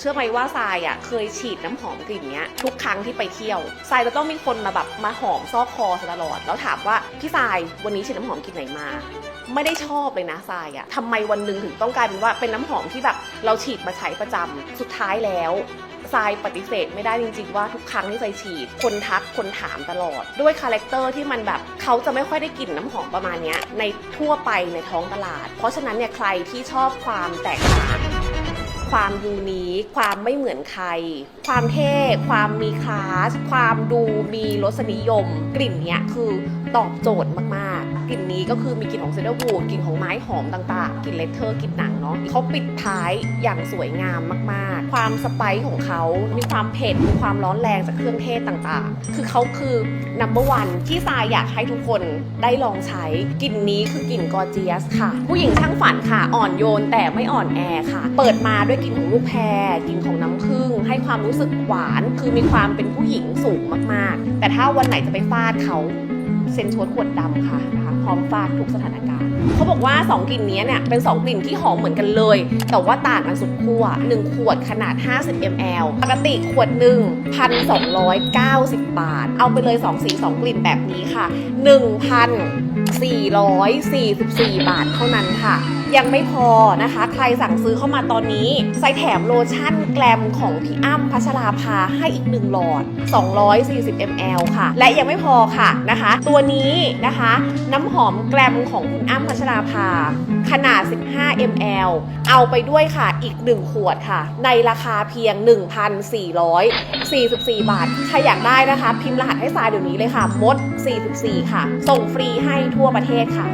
เชื่อไหมว่าทรายอะเคยฉีดน้ำหอมกลิ่นเนี้ยทุกครั้งที่ไปเที่ยวทรายจะต้องมีคนมาแบบมาหอมซอกคอตลอด แล้วถามว่าพี่ทรายวันนี้ฉีดน้ำหอมกลิ่นไหนมา ไม่ได้ชอบเลยนะทรายอะทำไมวันหนึ่งถึงต้องกลายเป็นว่าเป็นน้ำหอมที่แบบเราฉีดมาใช้ประจำสุดท้ายแล้วทรายปฏิเสธไม่ได้จริงๆว่าทุกครั้งที่ทรายฉีด คนทักคนถามตลอด ด้วยคาแรคเตอร์ที่มันแบบเขาจะไม่ค่อยได้กลิ่นน้ำหอมประมาณเนี้ยในทั่วไปในท้องตลาด เพราะฉะนั้นเนี่ยใครที่ชอบความแตกต่าง ความยูนิคความไม่เหมือนใคร ความเท่ ความมีคลาส ความดูมีรสนิยม กลิ่นเนี้ยคือตอบโจทย์มากๆ กลิ่นนี้ก็คือมีกลิ่นของเซเดอร์วูดกลิ่นของไม้หอมต่างๆกลิ่นเลเทอร์กลิ่นหนังเนาะเขาปิดท้ายอย่างสวยงามมากๆ ความสไปซ์ของเขา มีความเผ็ด มีความร้อนแรงจากเครื่องเทศต่างๆ คือเขาคือ number one ที่ทรายอยากให้ทุกคนได้ลองใช้ กลิ่นนี้คือกลิ่นกอร์เจียสค่ะ ผู้หญิงช่างฝันค่ะ อ่อนโยนแต่ไม่อ่อนแอค่ะ เปิดมาด้วยกลิ่นของลูกแพรกลิ่นของน้ำผึ้งให้ความรู้สึกหวาน คือมีความเป็นผู้หญิงสูงมากๆ แต่ถ้าวันไหนจะไปฟาดเขา เซนโชดขวดดำค่ะนะคะพร้อมฟาดทุกสถานการณ์เขาบอกว่า 2 กลิ่นนี้เนี่ยเป็น 2 กลิ่นที่หอมเหมือนกันเลย แต่ว่าต่างกันสุดขั้ว1 ขวดขนาด 50 ml ปกติขวดหนึ่ง1,290 บาท เอาไปเลย 2 สี 2 กลิ่นแบบนี้ค่ะ 1,444 บาทเท่านั้นค่ะยังไม่พอนะคะ ใครสั่งซื้อเข้ามาตอนนี้ใส่แถมโลชั่นแกลมของพี่อ้ำพัชราภาให้อีก 1 หลอด 240 ml ค่ะ และยังไม่พอค่ะนะคะ ตัวนี้นะคะ น้ำหอมแกลมของคุณอ้ำพัชราภา ขนาด 15 ml เอาไปด้วยค่ะ อีก 1 ขวดค่ะ ในราคาเพียง 1,444 บาท ใครอยากได้นะคะ พิมพ์รหัสให้ทรายเดี๋ยวนี้เลยค่ะ มด 44 ค่ะ ส่งฟรีให้ทั่วประเทศค่ะ